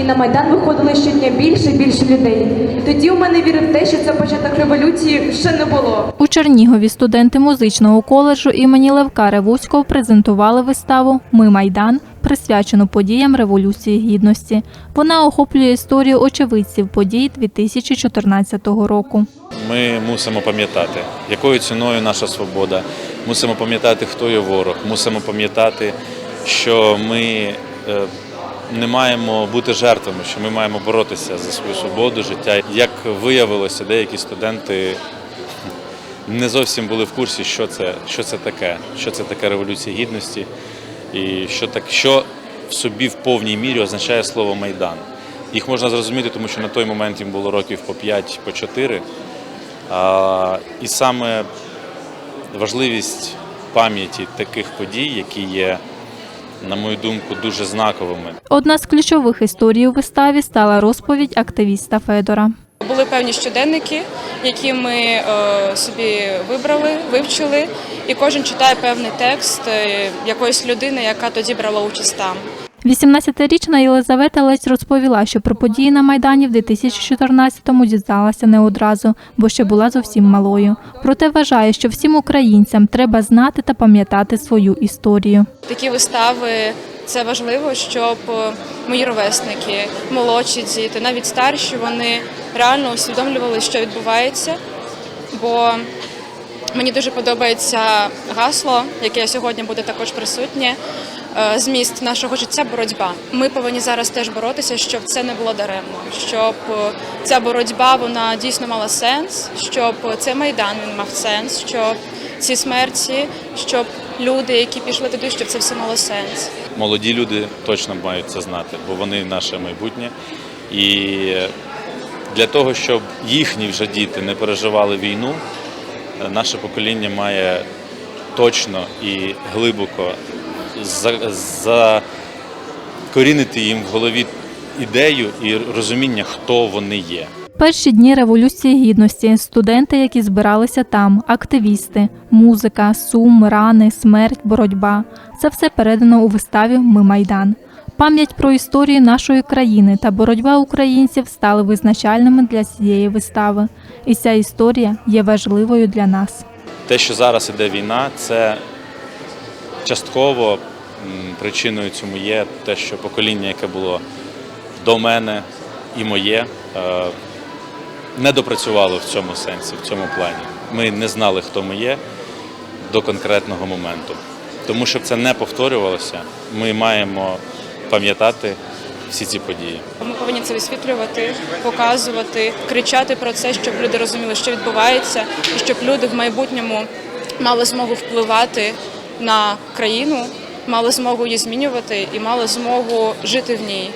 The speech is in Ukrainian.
і на майдан виходили щодня більше і більше людей. Тоді у мене віри в те, що це початок революції ще не було. У Чернігові студенти музичного коледжу імені Левка Ревуцького презентували виставу Ми Майдан, присвячену подіям Революції Гідності. Вона охоплює історію очевидців подій 2014 року. Ми мусимо пам'ятати, якою ціною наша свобода. Мусимо пам'ятати, хто є ворог. Мусимо пам'ятати, що ми е, не маємо бути жертвами, що ми маємо боротися за свою свободу, життя. Як виявилося, деякі студенти не зовсім були в курсі, що це, що це таке, що це таке революція гідності, і що так, що в собі в повній мірі означає слово майдан. Їх можна зрозуміти, тому що на той момент їм було років по 5, по 4. А, і саме важливість пам'яті таких подій, які є, на мою думку, дуже знаковими. Одна з ключових історій у виставі стала розповідь активіста Федора. Були певні щоденники, які ми е, собі вибрали, вивчили, і кожен читає певний текст е, якоїсь людини, яка тоді брала участь там. 18-річна Єлизавета Лесь розповіла, що про події на Майдані в 2014-му дізналася не одразу, бо ще була зовсім малою. Проте вважає, що всім українцям треба знати та пам'ятати свою історію. Такі вистави це важливо, щоб е, мої ровесники, молодші діти, навіть старші, вони реально усвідомлювали, що відбувається. Бо мені дуже подобається гасло, яке сьогодні буде також присутнє. Е, Зміст нашого життя боротьба. Ми повинні зараз теж боротися, щоб це не було даремно, щоб е, ця боротьба вона дійсно мала сенс, щоб цей майдан він мав сенс, щоб ці смерті, щоб люди, які пішли туди, щоб це все мало сенс. Молоді люди точно мають це знати, бо вони наше майбутнє. І для того, щоб їхні вже діти не переживали війну, наше покоління має точно і глибоко закорінити їм в голові ідею і розуміння, хто вони є. Перші дні революції гідності, студенти, які збиралися там, активісти, музика, сум, рани, смерть, боротьба це все передано у виставі Ми Майдан. Пам'ять про історію нашої країни та боротьба українців стали визначальними для цієї вистави, і ця історія є важливою для нас. Те, що зараз іде війна, це частково причиною цьому є те, що покоління, яке було до мене і моє, е, не допрацювало в цьому сенсі, в цьому плані. Ми не знали, хто ми є до конкретного моменту. Тому щоб це не повторювалося, ми маємо пам'ятати всі ці події. Ми повинні це висвітлювати, показувати, кричати про це, щоб люди розуміли, що відбувається, і щоб люди в майбутньому мали змогу впливати на країну, мали змогу її змінювати і мали змогу жити в ній.